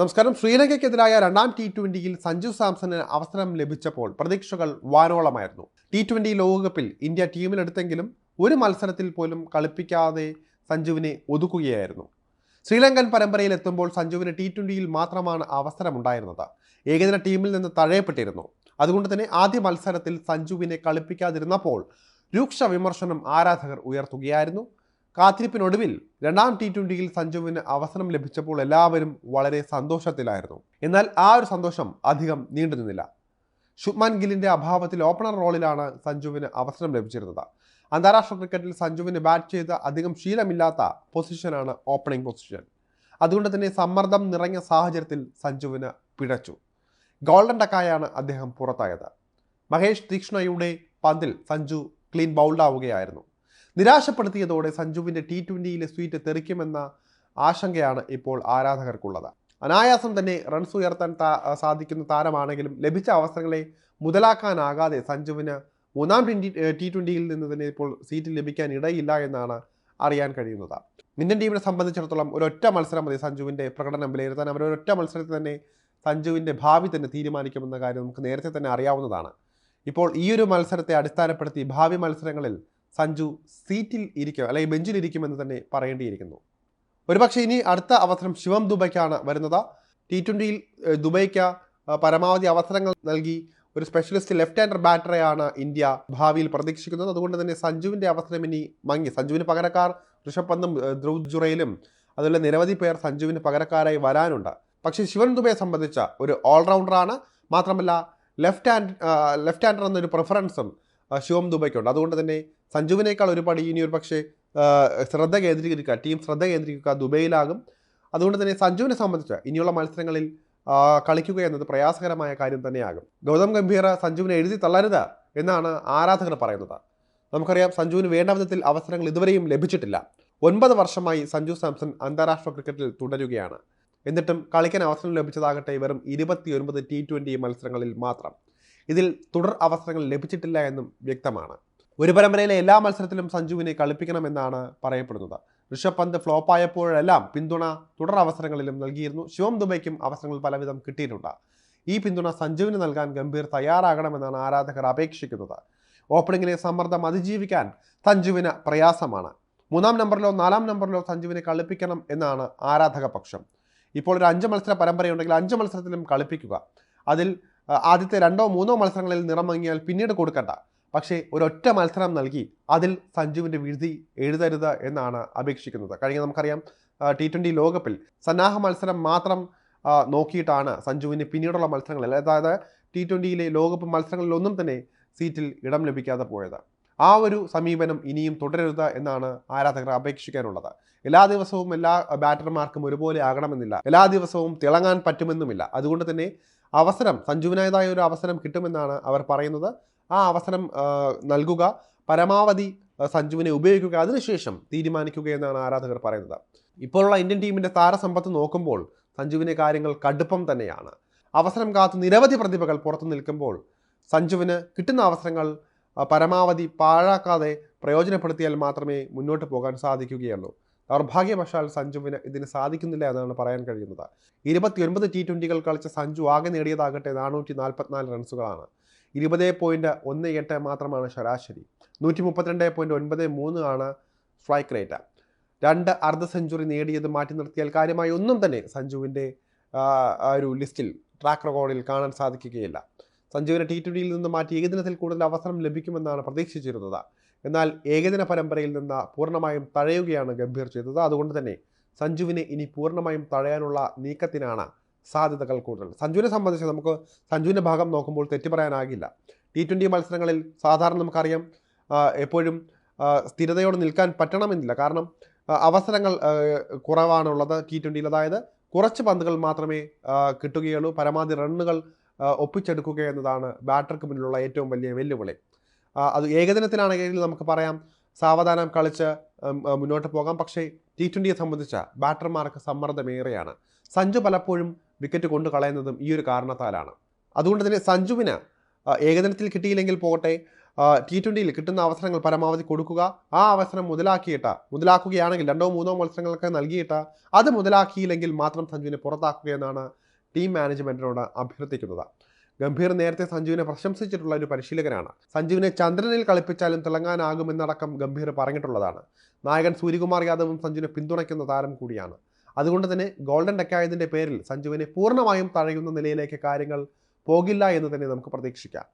നമസ്കാരം. ശ്രീലങ്കയ്ക്കെതിരായ രണ്ടാം ടി ട്വന്റിയിൽ സഞ്ജു സാംസണിന് അവസരം ലഭിച്ചപ്പോൾ പ്രതീക്ഷകൾ വാനോളമായിരുന്നു. ടി ട്വന്റി ലോകകപ്പിൽ ഇന്ത്യ ടീമിലെടുത്തെങ്കിലും ഒരു മത്സരത്തിൽ പോലും കളിപ്പിക്കാതെ സഞ്ജുവിനെ ഒതുക്കുകയായിരുന്നു. ശ്രീലങ്കൻ പരമ്പരയിൽ എത്തുമ്പോൾ സഞ്ജുവിന് ടി ട്വന്റിയിൽ മാത്രമാണ് അവസരമുണ്ടായിരുന്നത്. ഏകദിന ടീമിൽ നിന്ന് തഴയപ്പെട്ടിരുന്നു. അതുകൊണ്ട് തന്നെ ആദ്യ മത്സരത്തിൽ സഞ്ജുവിനെ കളിപ്പിക്കാതിരുന്നപ്പോൾ രൂക്ഷ വിമർശനം ആരാധകർ ഉയർത്തുകയായിരുന്നു. കാത്തിരിപ്പിനൊടുവിൽ രണ്ടാം ടി ട്വന്റിയിൽ സഞ്ജുവിന് അവസരം ലഭിച്ചപ്പോൾ എല്ലാവരും വളരെ സന്തോഷത്തിലായിരുന്നു. എന്നാൽ ആ ഒരു സന്തോഷം അധികം നീണ്ടുനിന്നില്ല ശുഭ്മാൻ ഗില്ലിന്റെ അഭാവത്തിൽ ഓപ്പണർ റോളിലാണ് സഞ്ജുവിന് അവസരം ലഭിച്ചിരുന്നത്. അന്താരാഷ്ട്ര ക്രിക്കറ്റിൽ സഞ്ജുവിന് ബാറ്റ് ചെയ്ത് അധികം ശീലമില്ലാത്ത പൊസിഷനാണ് ഓപ്പണിംഗ് പൊസിഷൻ അതുകൊണ്ട് തന്നെ സമ്മർദ്ദം നിറഞ്ഞ സാഹചര്യത്തിൽ സഞ്ജുവിന് പിഴച്ചു. ഗോൾഡൻ ടക്കായാണ് അദ്ദേഹം പുറത്തായത്. മഹേഷ് തീക്ഷ്ണയുടെ പന്തിൽ സഞ്ജു ക്ലീൻ ബൗൾഡാവുകയായിരുന്നു നിരാശപ്പെടുത്തിയതോടെ സഞ്ജുവിന്റെ ടി ട്വന്റിയിലെ സ്വീറ്റ് തെറിക്കുമെന്ന ആശങ്കയാണ് ഇപ്പോൾ ആരാധകർക്കുള്ളത്. അനായാസം തന്നെ റൺസ് ഉയർത്താൻ സാധിക്കുന്ന താരമാണെങ്കിലും ലഭിച്ച അവസരങ്ങളെ മുതലാക്കാനാകാതെ സഞ്ജുവിന് മൂന്നാം ട്വന്റി ടി ട്വന്റിയിൽ നിന്ന് തന്നെ ഇപ്പോൾ സീറ്റ് ലഭിക്കാൻ ഇടയില്ല എന്നാണ് അറിയാൻ കഴിയുന്നത്. ഇന്ത്യൻ ടീമിനെ സംബന്ധിച്ചിടത്തോളം ഒരൊറ്റ മത്സരം മതി സഞ്ജുവിന്റെ പ്രകടനം വിലയിരുത്താൻ. അവരൊരൊറ്റ മത്സരത്തിൽ തന്നെ സഞ്ജുവിന്റെ ഭാവി തന്നെ തീരുമാനിക്കുമെന്ന കാര്യം നമുക്ക് നേരത്തെ തന്നെ അറിയാവുന്നതാണ്. ഇപ്പോൾ ഈ ഒരു മത്സരത്തെ അടിസ്ഥാനപ്പെടുത്തി ഭാവി മത്സരങ്ങളിൽ സഞ്ജു സീറ്റിൽ ഇരിക്കും അല്ലെങ്കിൽ ബെഞ്ചിൽ ഇരിക്കുമെന്ന് തന്നെ പറയേണ്ടിയിരിക്കുന്നു. ഒരുപക്ഷെ ഇനി അടുത്ത അവസരം ശിവം ദുബൈക്കാണ് വരുന്നത്. ടി ട്വന്റിയിൽ ദുബൈക്ക് പരമാവധി അവസരങ്ങൾ നൽകി ഒരു സ്പെഷ്യലിസ്റ്റ് ലെഫ്റ്റ് ഹാൻഡർ ബാറ്ററെയാണ് ഇന്ത്യ ഭാവിയിൽ പ്രതീക്ഷിക്കുന്നത്. അതുകൊണ്ട് തന്നെ സഞ്ജുവിന്റെ അവസരം ഇനി മങ്ങി. സഞ്ജുവിന് പകരക്കാർ ഋഷഭ് പന്തും ധ്രുവ് ജുറയിലും അതുപോലെ നിരവധി പേർ സഞ്ജുവിന് പകരക്കാരായി വരാനുണ്ട്. പക്ഷേ ശിവൻ ദുബയെ സംബന്ധിച്ച ഒരു ഓൾറൗണ്ടറാണ് മാത്രമല്ല ലെഫ്റ്റ് ഹാൻഡ് ലെഫ്റ്റ് ഹാൻഡർ എന്നൊരു പ്രിഫറൻസും ശിവം ദുബൈക്കുണ്ട് അതുകൊണ്ട് തന്നെ സഞ്ജുവിനേക്കാൾ ഒരുപാട് പടി ഇനി ഒരു പക്ഷേ ശ്രദ്ധ കേന്ദ്രീകരിക്കുക ടീം ശ്രദ്ധ കേന്ദ്രീകരിക്കുക ദുബൈയിലാകും. അതുകൊണ്ട് തന്നെ സഞ്ജുവിനെ സംബന്ധിച്ച് ഇനിയുള്ള മത്സരങ്ങളിൽ കളിക്കുക എന്നത് പ്രയാസകരമായ കാര്യം തന്നെയാകും. ഗൗതം ഗംഭീർ സഞ്ജുവിനെ എഴുതി തള്ളരുത് എന്നാണ് ആരാധകർ പറയുന്നത്. നമുക്കറിയാം സഞ്ജുവിന് വേണ്ട വിധത്തിൽ അവസരങ്ങൾ ഇതുവരെയും ലഭിച്ചിട്ടില്ല. ഒൻപത് വർഷമായി സഞ്ജു സാംസൺ അന്താരാഷ്ട്ര ക്രിക്കറ്റിൽ തുടരുകയാണ്. എന്നിട്ടും കളിക്കാൻ അവസരം ലഭിച്ചതാകട്ടെ വെറും ഇരുപത്തിയൊൻപത് ടി ട്വന്റി മത്സരങ്ങളിൽ മാത്രം. ഇതിൽ തുടർ അവസരങ്ങൾ ലഭിച്ചിട്ടില്ല എന്നും വ്യക്തമാണ്. ഒരു പരമ്പരയിലെ എല്ലാ മത്സരത്തിലും സഞ്ജുവിനെ കളിപ്പിക്കണമെന്നാണ് പറയപ്പെടുന്നത്. ഋഷഭ് പന്ത് ഫ്ലോപ്പായപ്പോഴെല്ലാം പിന്തുണ തുടർ അവസരങ്ങളിലും നൽകിയിരുന്നു. ശിവം ദുബൈക്കും അവസരങ്ങൾ പലവിധം കിട്ടിയിട്ടുണ്ട്. ഈ പിന്തുണ സഞ്ജുവിന് നൽകാൻ ഗംഭീർ തയ്യാറാകണമെന്നാണ് ആരാധകർ അപേക്ഷിക്കുന്നത്. ഓപ്പണിങ്ങിലെ സമ്മർദ്ദം അതിജീവിക്കാൻ സഞ്ജുവിന് പ്രയാസമാണ്. മൂന്നാം നമ്പറിലോ നാലാം നമ്പറിലോ സഞ്ജുവിനെ കളിപ്പിക്കണം എന്നാണ് ആരാധക പക്ഷം ഇപ്പോൾ ഒരു അഞ്ച് മത്സര പരമ്പരയുണ്ടെങ്കിൽ അഞ്ച് മത്സരത്തിലും കളിപ്പിക്കുക. അതിൽ ആദ്യത്തെ രണ്ടോ മൂന്നോ മത്സരങ്ങളിൽ നിറം മങ്ങിയാൽ പിന്നീട് കൊടുക്കണ്ട. പക്ഷേ ഒരൊറ്റ മത്സരം നൽകി അതിൽ സഞ്ജുവിന്റെ വിഴുതി എഴുതരുത് എന്നാണ് അപേക്ഷിക്കുന്നത്. കഴിഞ്ഞ നമുക്കറിയാം ടി ട്വന്റി ലോകകപ്പിൽ സന്നാഹ മത്സരം മാത്രം നോക്കിയിട്ടാണ് സഞ്ജുവിന് പിന്നീടുള്ള മത്സരങ്ങളിൽ അതായത് ടി ട്വന്റിയിലെ ലോകകപ്പ് മത്സരങ്ങളിലൊന്നും തന്നെ സീറ്റിൽ ഇടം ലഭിക്കാതെ പോയത്. ആ ഒരു സമീപനം ഇനിയും തുടരരുത് എന്നാണ് ആരാധകർ അപേക്ഷിക്കാനുള്ളത്. എല്ലാ ദിവസവും എല്ലാ ബാറ്റർമാർക്കും ഒരുപോലെ ആകണമെന്നില്ല. എല്ലാ ദിവസവും തിളങ്ങാൻ പറ്റുമെന്നുമില്ല. അതുകൊണ്ട് തന്നെ അവസരം സഞ്ജുവിനായതായ ഒരു അവസരം കിട്ടുമെന്നാണ് അവർ പറയുന്നത്. ആ അവസരം നൽകുക പരമാവധി സഞ്ജുവിനെ ഉപയോഗിക്കുക അതിനുശേഷം തീരുമാനിക്കുക എന്നാണ് ആരാധകർ പറയുന്നത്. ഇപ്പോഴുള്ള ഇന്ത്യൻ ടീമിന്റെ താരസമ്പത്ത് നോക്കുമ്പോൾ സഞ്ജുവിന്റെ കാര്യങ്ങൾ കടുപ്പം തന്നെയാണ്. അവസരം കാത്ത് നിരവധി പ്രതിഭകൾ പുറത്തു നിൽക്കുമ്പോൾ സഞ്ജുവിന് കിട്ടുന്ന അവസരങ്ങൾ പരമാവധി പാഴാക്കാതെ പ്രയോജനപ്പെടുത്തിയാൽ മാത്രമേ മുന്നോട്ട് പോകാൻ സാധിക്കുകയുള്ളൂ. ദൗർഭാഗ്യവശാൽ സഞ്ജുവിന് ഇതിന് സാധിക്കുന്നില്ല എന്നാണ് പറയാൻ കഴിയുന്നത്. ഇരുപത്തിയൊൻപത് ടി ട്വന്റികൾ കളിച്ച സഞ്ജു ആകെ നേടിയതാകട്ടെ നാനൂറ്റി നാൽപ്പത്തിനാല് റൺസുകളാണ്. ഇരുപത് പോയിന്റ് ഒന്ന് എട്ട് മാത്രമാണ് ശരാശരി. നൂറ്റി മുപ്പത്തിരണ്ട് പോയിന്റ് ഒൻപത് മൂന്ന് ആണ് സ്ട്രൈക്ക് റേറ്റ് രണ്ട് അർദ്ധ സെഞ്ചുറി നേടിയത് മാറ്റി നിർത്തിയാൽ കാര്യമായി ഒന്നും തന്നെ സഞ്ജുവിന്റെ ഒരു ലിസ്റ്റിൽ ട്രാക്ക് റെക്കോർഡിൽ കാണാൻ സാധിക്കുകയില്ല. സഞ്ജുവിനെ ടി ട്വന്റിയിൽ നിന്ന് മാറ്റി ഏകദിനത്തിൽ കൂടുതൽ അവസരം ലഭിക്കുമെന്നാണ് പ്രതീക്ഷിച്ചിരുന്നത്. എന്നാൽ ഏകദിന പരമ്പരയിൽ നിന്ന് പൂർണമായും തഴയുകയാണ് ഗംഭീർ ചെയ്തത്. അതുകൊണ്ട് തന്നെ സഞ്ജുവിനെ ഇനി പൂർണമായും തഴയാനുള്ള നീക്കത്തിനാണ് സാധ്യതകൾ കൂടുതൽ. സഞ്ജുവിനെ സംബന്ധിച്ച് നമുക്ക് സഞ്ജുവിന്റെ ഭാഗം നോക്കുമ്പോൾ തെറ്റു പറയാനാകില്ല. ടി ട്വന്റി മത്സരങ്ങളിൽ സാധാരണ നമുക്കറിയാം എപ്പോഴും സ്ഥിരതയോട് നിൽക്കാൻ പറ്റണമെന്നില്ല. കാരണം അവസരങ്ങൾ കുറവാണുള്ളത് ടി ട്വന്റിയിൽ അതായത് കുറച്ച് പന്തുകൾ മാത്രമേ കിട്ടുകയുള്ളൂ. പരമാവധി റണ്ണുകൾ ഒപ്പിച്ചെടുക്കുക എന്നതാണ് ബാറ്റർക്ക് മുന്നിലുള്ള ഏറ്റവും വലിയ വെല്ലുവിളി. അത് ഏകദിനത്തിലാണെങ്കിൽ നമുക്ക് പറയാം സാവധാനം കളിച്ച് മുന്നോട്ട് പോകാം. പക്ഷേ ടി ട്വന്റിയെ സംബന്ധിച്ച ബാറ്റർമാർക്ക് സമ്മർദ്ദമേറെയാണ്. സഞ്ജു പലപ്പോഴും വിക്കറ്റ് കൊണ്ടു കളയുന്നതും ഈ ഒരു കാരണത്താലാണ്. അതുകൊണ്ട് തന്നെ സഞ്ജുവിന് ഏകദിനത്തിൽ കിട്ടിയില്ലെങ്കിൽ പോകട്ടെ ടി ട്വന്റിയിൽ കിട്ടുന്ന അവസരങ്ങൾ പരമാവധി കൊടുക്കുക. ആ അവസരം മുതലാക്കിയിട്ട് മുതലാക്കുകയാണെങ്കിൽ രണ്ടോ മൂന്നോ മത്സരങ്ങളൊക്കെ നൽകിയിട്ട് അത് മുതലാക്കിയില്ലെങ്കിൽ മാത്രം സഞ്ജുവിനെ പുറത്താക്കുക എന്നാണ് ടീം മാനേജ്മെന്റിനോട് അഭ്യർത്ഥിക്കുന്നത് ഗംഭീർ നേരത്തെ സഞ്ജുവിനെ പ്രശംസിച്ചിട്ടുള്ള ഒരു പരിശീലകനാണ്. സഞ്ജുവിനെ ചന്ദ്രനിൽ കളിപ്പിച്ചാലും തിളങ്ങാനാകുമെന്നടക്കം ഗംഭീർ പറഞ്ഞിട്ടുള്ളതാണ്. നായകൻ സൂര്യകുമാർ യാദവും സഞ്ജുവിനെ പിന്തുണയ്ക്കുന്ന താരം കൂടിയാണ്. അതുകൊണ്ട് തന്നെ ഗോൾഡൻ ഡെക്കായതിന്റെ പേരിൽ സഞ്ജുവിനെ പൂർണമായും തഴയുന്ന നിലയിലേക്ക് കാര്യങ്ങൾ പോകില്ല എന്ന് തന്നെ നമുക്ക് പ്രതീക്ഷിക്കാം.